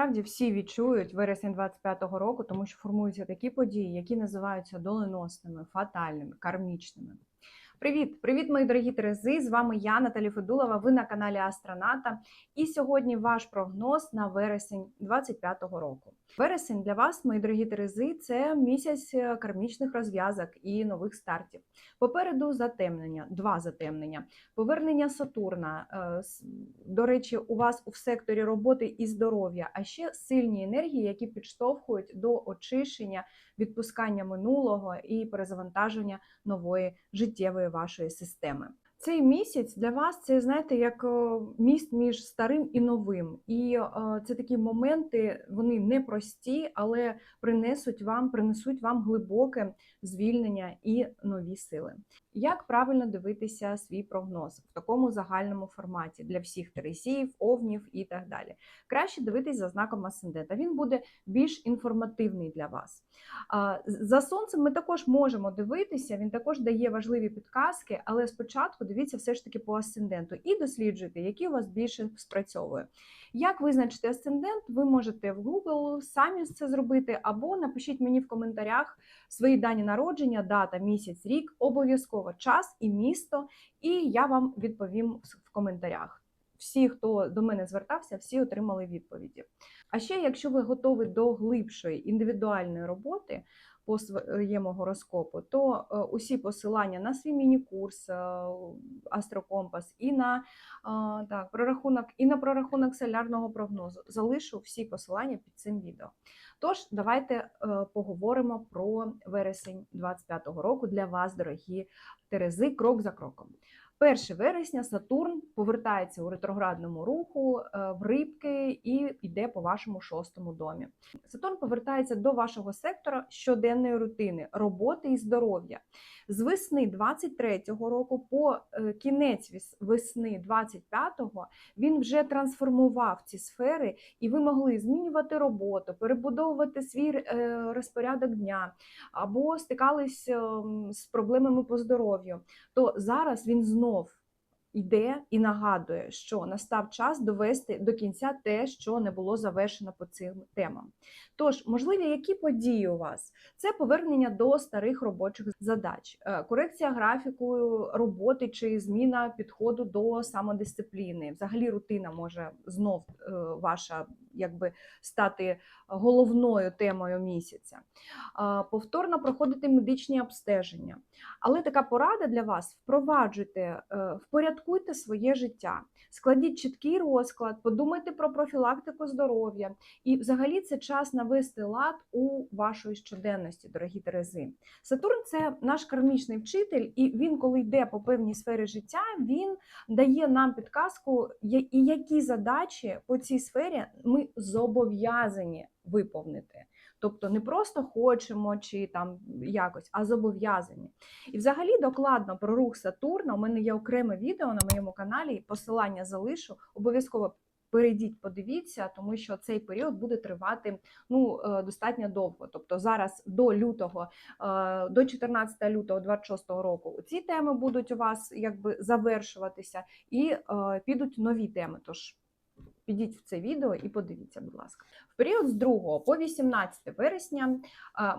насправді всі відчують вересень 25-го року, тому що формуються такі події, які називаються доленосними, фатальними, кармічними. Привіт, привіт, мої дорогі Терези! З вами я, Наталі Федулова. Ви на каналі Астроната. І сьогодні ваш прогноз на вересень 25-го року. Вересень для вас, мої дорогі Терези, це місяць е, кармічних розв'язок і нових стартів. Попереду затемнення, два затемнення, повернення Сатурна. е, До речі, у вас у секторі роботи і здоров'я, а ще сильні енергії, які підштовхують до очищення, відпускання минулого і перезавантаження нової життєвої вашої системи. Цей місяць для вас це знаєте як е, міст між старим і новим. І е, це такі моменти, вони непрості, але принесуть вам, принесуть вам глибоке звільнення і нові сили. Як правильно дивитися свій прогноз в такому загальному форматі для всіх тересів, овнів і так далі? Краще дивитись за знаком асцендента. Він буде більш інформативний для вас. За сонцем ми також можемо дивитися, він також дає важливі підказки, але спочатку дивіться все ж таки по асценденту і досліджуйте, який у вас більше спрацьовує. Як визначити асцендент, ви можете в Google самі це зробити, або напишіть мені в коментарях свої дані народження, дата, місяць, рік, обов'язково час і місто, і я вам відповім в- коментарях. Всі, хто до мене звертався, всі отримали відповіді. А ще, якщо ви готові до глибшої індивідуальної роботи по своєму гороскопу, то е, усі посилання на свій міні-курс е, Астрокомпас і на е, так, прорахунок, і на прорахунок солярного прогнозу залишу всі посилання під цим відео. Тож, давайте поговоримо про вересень 25-го року для вас, дорогі Терези, крок за кроком. 1 вересня Сатурн повертається у ретроградному руху е, в рибки і йде по вашому шостому домі. Сатурн повертається до вашого сектора щоденної рутини, роботи і здоров'я. З весни 23-го року по е, кінець весни 25-го він вже трансформував ці сфери, і ви могли змінювати роботу, перебудовувати свій е, розпорядок дня або стикались ем, з проблемами по здоров'ю то зараз він знов йде і нагадує, що настав час довести до кінця те, що не було завершено по цим темам. Тож, можливі, які події у вас? Це повернення до старих робочих задач, е, корекція графіку роботи чи зміна підходу до самодисципліни. Взагалі, рутина може знов е, ваша якби стати головною темою місяця. Повторно проходити медичні обстеження. Але така порада для вас: впроваджуйте, е, впорядкуйте своє життя, складіть чіткий розклад, подумайте про профілактику здоров'я. І взагалі це час навести лад у вашої щоденності, дорогі Терези. Сатурн це наш кармічний вчитель, і він, коли йде по певній сфері життя, він дає нам підказку, і які задачі по цій сфері ми зобов'язані виповнити. Тобто не просто хочемо чи там якось, а зобов'язані. І взагалі докладно про рух Сатурна. У мене є окреме відео на моєму каналі, посилання залишу. Обов'язково перейдіть, подивіться, тому що цей період буде тривати ну, е, достатньо довго. Тобто зараз до лютого, е, до 14 лютого 26 року ці теми будуть у вас якби завершуватися, і е, підуть нові теми. Тож підіть в це відео і подивіться, будь ласка. В період з 2 по 18 вересня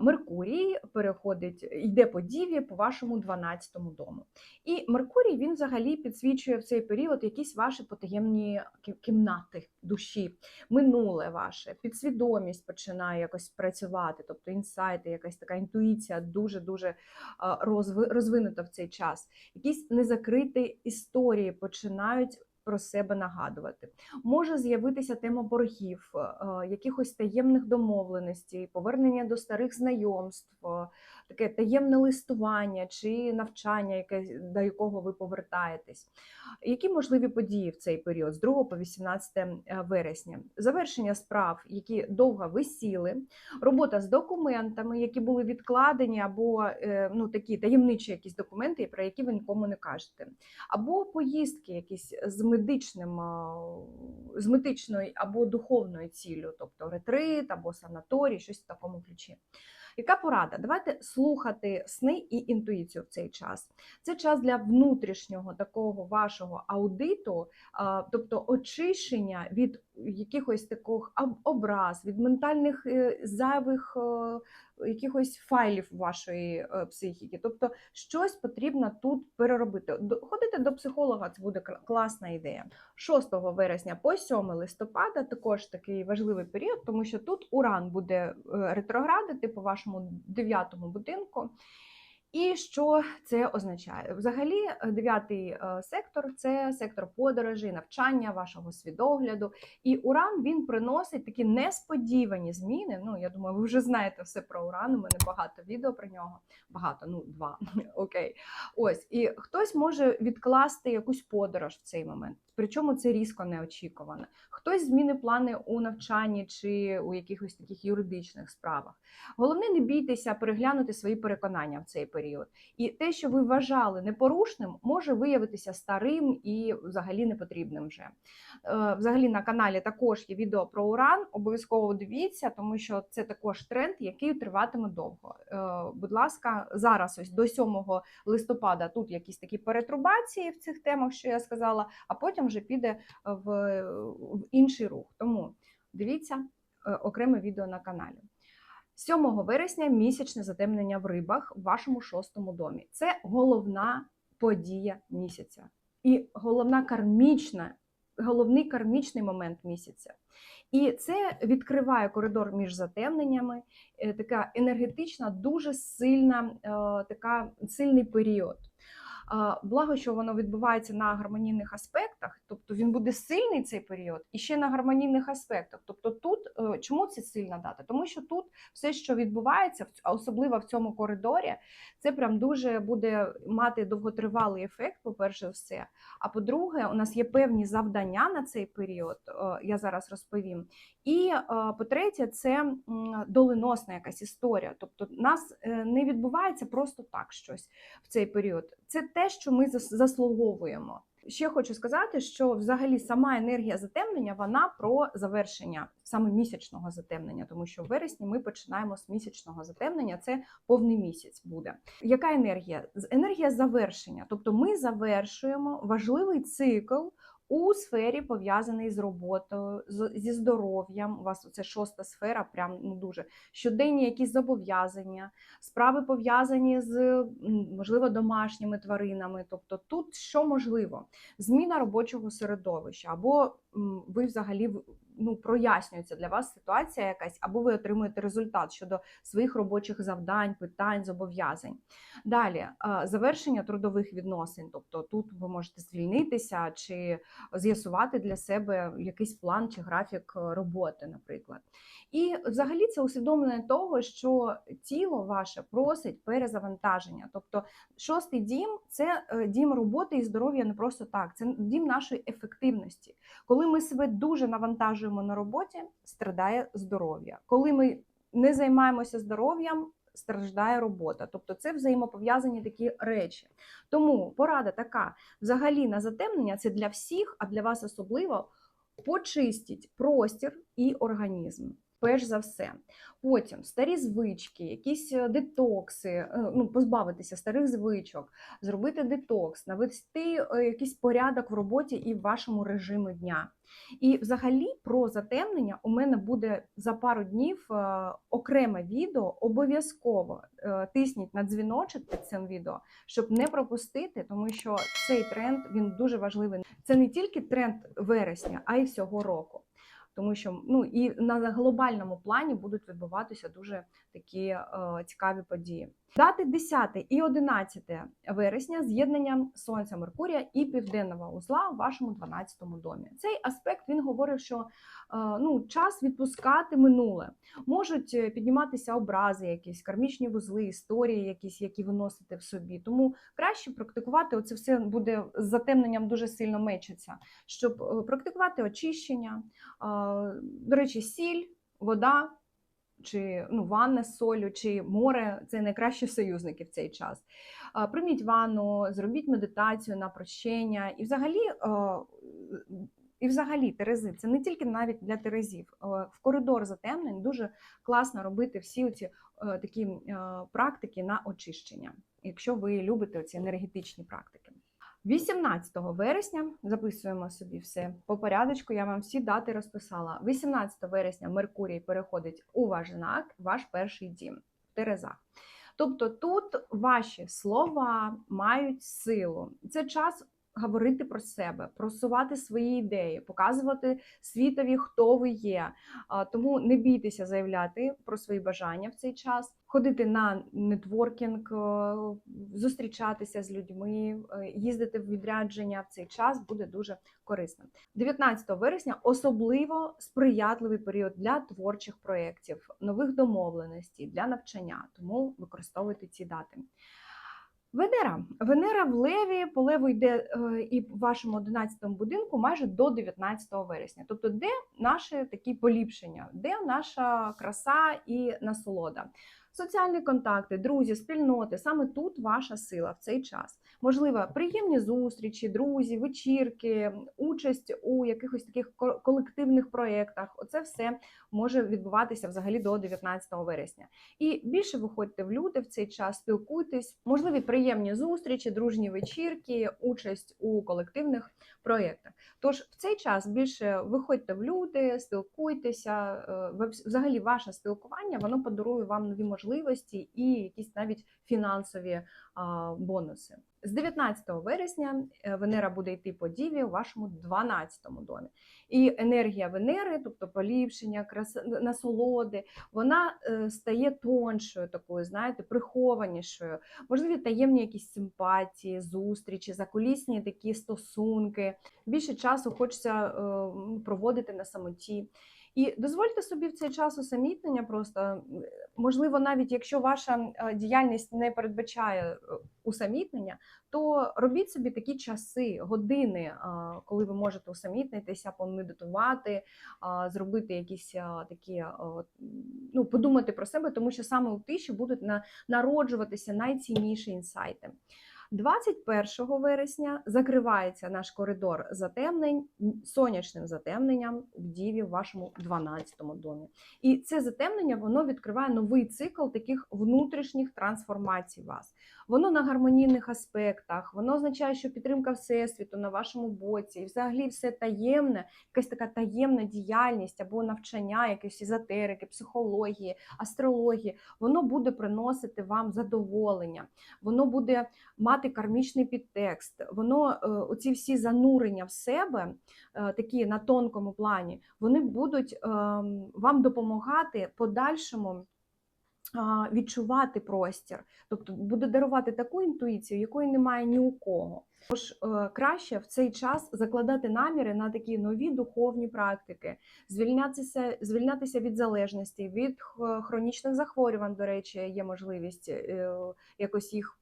Меркурій переходить, йде по діві по вашому 12 дому. І Меркурій він взагалі підсвічує в цей період якісь ваші потаємні кімнати душі, минуле ваше, підсвідомість починає якось працювати, тобто інсайти, якась така інтуїція дуже дуже розвинута в цей час. Якісь незакриті історії починають. Про себе нагадувати. Може з'явитися тема боргів, е, якихось таємних домовленостей, повернення до старих знайомств, е, таке таємне листування чи навчання, яке, до якого ви повертаєтесь. Які можливі події в цей період з 2 по 18 вересня? Завершення справ, які довго висіли, робота з документами, які були відкладені, або е, ну, такі таємничі якісь документи, про які ви нікому не кажете, або поїздки якісь з медичним, з медичною або духовною ціллю, тобто ретрит або санаторій, щось в такому ключі. Яка порада? Давайте слухати сни і інтуїцію в цей час. Це час для внутрішнього такого вашого аудиту, тобто очищення від якихось таких образ, від ментальних е, зайвих е, якихось файлів вашої е, психіки. Тобто щось потрібно тут переробити. Ходити до психолога це буде класна ідея. 6 вересня по 7 листопада також такий важливий період, тому що тут Уран буде ретроградити по вашому дев'ятому будинку. І що це означає? Взагалі, е, дев'ятий е, сектор це сектор подорожей, навчання, вашого свідогляду. І Уран він приносить такі несподівані зміни. Ну, я думаю, ви вже знаєте все про Уран. У мене багато відео про нього. Багато, ну два. Окей. Ось, і хтось може відкласти якусь подорож в цей момент. Причому це різко неочікувано. Хтось зміни плани у навчанні чи у якихось таких юридичних справах. Головне, не бійтеся переглянути свої переконання в цей період. І те, що ви вважали непорушним, може виявитися старим і взагалі непотрібним вже. Е, Взагалі на каналі також є відео про уран. Обов'язково дивіться, тому що це також тренд, який триватиме довго. Е, Будь ласка, зараз ось до 7 листопада тут якісь такі перетрубації в цих темах, що я сказала, а потім вже піде в, в інший рух. Тому дивіться е, окреме відео на каналі. 7 вересня місячне затемнення в рибах в вашому шостому домі. Це головна подія місяця. І головна кармічна, головний кармічний момент місяця. І це відкриває коридор між затемненнями, е, така енергетична, дуже сильна, е, така сильний період. Благо, що воно відбувається на гармонійних аспектах, тобто він буде сильний цей період і ще на гармонійних аспектах. Тобто, тут е, чому це сильна дата? Тому що тут все, що відбувається, особливо в цьому коридорі, це прям дуже буде мати довготривалий ефект, по-перше, все. А по-друге, у нас є певні завдання на цей період, е, я зараз розповім. І е, по-третє, це доленосна якась історія. Тобто, нас е, не відбувається просто так щось в цей період. Це те, що ми зас- заслуговуємо. Ще хочу сказати, що взагалі сама енергія затемнення вона про завершення саме місячного затемнення, тому що в вересні ми починаємо з місячного затемнення. Це повний місяць буде. Яка енергія? Енергія завершення, тобто ми завершуємо важливий цикл. У сфері пов'язаний з роботою, зі здоров'ям. У вас це шоста сфера, прям ну дуже щоденні якісь зобов'язання, справи пов'язані з можливо домашніми тваринами. Тобто, тут що можливо, зміна робочого середовища, або ви взагалі ну, прояснюється для вас ситуація якась, або ви отримуєте результат щодо своїх робочих завдань, питань, зобов'язань. Далі завершення трудових відносин, тобто тут ви можете звільнитися чи з'ясувати для себе якийсь план чи графік роботи, наприклад. І взагалі це усвідомлення того, що тіло ваше просить перезавантаження. Тобто, шостий дім це е, дім роботи і здоров'я не просто так, це дім нашої ефективності. Коли ми себе дуже навантажуємо на роботі, страдає здоров'я. Коли ми не займаємося здоров'ям, страждає робота. Тобто це взаємопов'язані такі речі. Тому порада така: взагалі на затемнення це для всіх, а для вас особливо почистіть простір і організм. Перш за все. Потім старі звички, якісь е, детокси, е, ну, позбавитися старих звичок, зробити детокс, навести е, якийсь порядок в роботі і в вашому режимі дня. І взагалі про затемнення у мене буде за пару днів окреме відео. Обов'язково тисніть на дзвіночок під цим відео, щоб не пропустити, тому що цей тренд він дуже важливий. Це не тільки тренд вересня, а й всього року. Тому що ну і на глобальному плані будуть відбуватися дуже такі е, цікаві події. Дати 10 і 11 вересня з'єднання Сонця Меркурія і Південного узла в вашому 12 домі. Цей аспект він говорив, що е, ну, час відпускати минуле. Можуть е, підніматися образи, якісь кармічні вузли, історії, якісь, які ви носите в собі. Тому краще практикувати. Оце все буде з затемненням дуже сильно мечиться, щоб е, практикувати очищення. До речі, сіль, вода чи ну, ванна з солью, чи море це найкращі союзники в цей час. Прийміть ванну, зробіть медитацію на прощення. І взагалі І взагалі терези це не тільки навіть для терезів. В коридор затемнень дуже класно робити всі ці такі практики на очищення, якщо ви любите ці енергетичні практики. 18 вересня записуємо собі все по порядочку. Я вам всі дати розписала. 18 вересня Меркурій переходить у ваш знак, ваш перший дім в Терезах. Тобто тут ваші слова мають силу. Це час говорити про себе, просувати свої ідеї, показувати світові, хто ви є. Тому не бійтеся заявляти про свої бажання в цей час, ходити на нетворкінг, е, зустрічатися з людьми, е, їздити в відрядження в цей час буде дуже корисно. 19 вересня особливо сприятливий період для творчих проєктів, нових домовленостей для навчання, тому використовуйте ці дати. Венера. Венера в Леві, по Леву йде е, і в вашому 11 будинку майже до 19 вересня. Тобто, де наші такі поліпшення, де наша краса і насолода. Соціальні контакти, друзі, спільноти саме тут ваша сила в цей час. Можливо, приємні зустрічі, друзі, вечірки, участь у якихось таких колективних проєктах. Оце все може відбуватися взагалі до 19 вересня. І більше виходьте в люди в цей час, спілкуйтесь, можливі приємні зустрічі, дружні вечірки, участь у колективних проєктах. Тож в цей час більше виходьте в люди, спілкуйтеся. Е, взагалі, ваше спілкування воно подарує вам нові можливості і якісь навіть фінансові бонуси. З 19 вересня е, Венера буде йти по діві у вашому 12 домі. І енергія Венери, тобто поліпшення, крас... насолоди, вона е, стає тоншою, такою, знаєте, прихованішою. Можливі таємні якісь симпатії, зустрічі, закулісні такі стосунки. Більше часу хочеться е, проводити на самоті. І дозвольте собі в цей час усамітнення, просто можливо, навіть якщо ваша е, діяльність не передбачає е, усамітнення, то робіть собі такі часи, години, е, коли ви можете усамітнитися, помедитувати, зробити якісь такі, ну, подумати про себе, тому що саме у тиші будуть народжуватися найцінніші інсайти. 21 вересня закривається наш коридор затемнень сонячним затемненням в Діві в вашому 12 домі. І це затемнення воно відкриває новий цикл таких внутрішніх трансформацій вас. Воно на гармонійних аспектах, воно означає, що підтримка Всесвіту на вашому боці, і взагалі все таємне, якась така таємна діяльність або навчання, якісь езотерики, психології, астрології, воно буде приносити вам задоволення, воно буде мати кармічний підтекст, воно е, оці всі занурення в себе, е, такі на тонкому плані, вони будуть ем, вам допомагати подальшому відчувати простір, тобто буде дарувати таку інтуїцію, якої немає ні у кого. Тож е, краще в цей час закладати наміри на такі нові духовні практики, звільнятися звільнятися від залежності, від хронічних захворювань, до речі, є можливість е, якось їх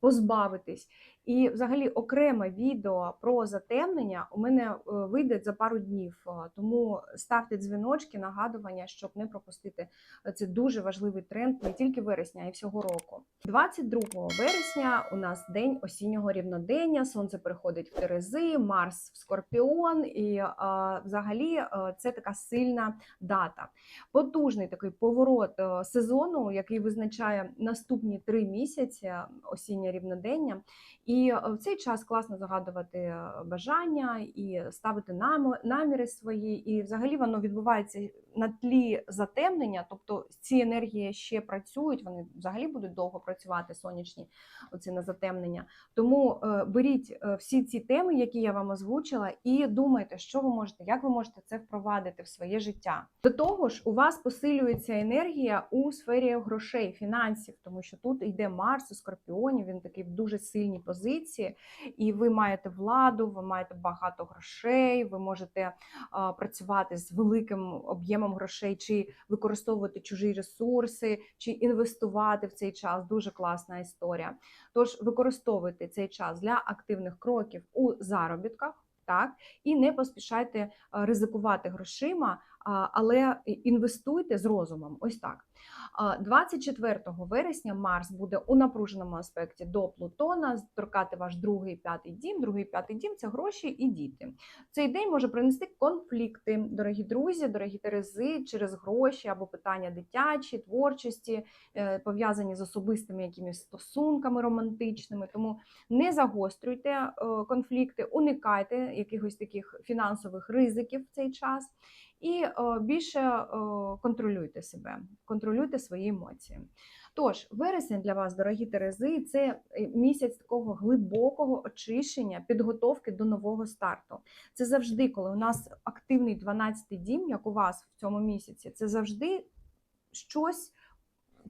позбавитись. І, взагалі, окреме відео про затемнення у мене е, вийде за пару днів. Е, тому ставте дзвіночки, нагадування, щоб не пропустити. Це дуже важливий тренд не тільки вересня, а й всього року. 22 вересня у нас день осіннього рівнодення. Сонце переходить в Терези, Марс в Скорпіон, і взагалі це така сильна дата. Потужний такий поворот сезону, який визначає наступні три місяці осіннє рівнодення. І е, в цей час класно загадувати е, бажання і ставити наміри свої, і взагалі воно відбувається на тлі затемнення, тобто ці енергії ще працюють, вони взагалі будуть довго працювати сонячні оці на затемнення. Тому е, беріть всі ці теми, які я вам озвучила, і думайте, що ви можете, як ви можете це впровадити в своє життя. До того ж, у вас посилюється енергія у сфері грошей, фінансів, тому що тут йде Марс у Скорпіоні, він такий в дуже сильній позиції позиції, і ви маєте владу, ви маєте багато грошей, ви можете працювати з великим об'ємом грошей, чи використовувати чужі ресурси, чи інвестувати в цей час. Дуже класна історія. Тож використовуйте цей час для активних кроків у заробітках. Так, і не поспішайте ризикувати грошима, але інвестуйте з розумом. Ось так. А, 24 вересня Марс буде у напруженому аспекті до Плутона, торкати ваш другий п'ятий дім. Другий п'ятий дім це гроші і діти. Цей день може принести конфлікти, дорогі друзі, дорогі терези, через гроші або питання дитячі, творчості, е, пов'язані з особистими якимись стосунками романтичними. Тому не загострюйте е, конфлікти, уникайте якихось таких фінансових ризиків в цей час. І е, більше е, контролюйте себе, контролюйте свої емоції. Тож, вересень для вас, дорогі Терези, це е, місяць такого глибокого очищення, підготовки до нового старту. Це завжди, коли у нас активний 12-й дім, як у вас в цьому місяці, це завжди щось,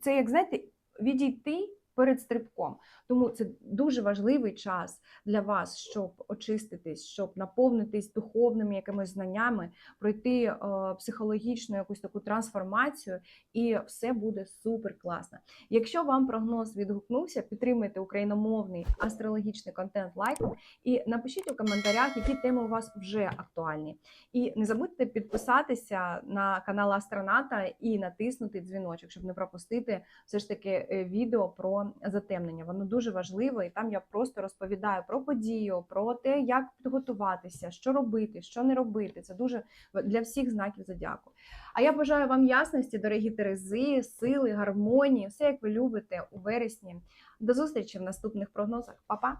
це як знаєте, відійти перед стрибком. Тому це дуже важливий час для вас, щоб очиститись, щоб наповнитись духовними якимись знаннями, пройти е, психологічну якусь таку трансформацію, і все буде супер класно. Якщо вам прогноз відгукнувся, підтримуйте україномовний астрологічний контент лайком і напишіть у коментарях, які теми у вас вже актуальні. І не забудьте підписатися на канал Астроната і натиснути дзвіночок, щоб не пропустити все ж таки е, відео затемнення. Воно дуже важливе, і там я просто розповідаю про подію, про те, як підготуватися, що робити, що не робити. Це дуже для всіх знаків зодіаку. А я бажаю вам ясності, дорогі Терези, сили, гармонії, все як ви любите у вересні. До зустрічі в наступних прогнозах. Па-па!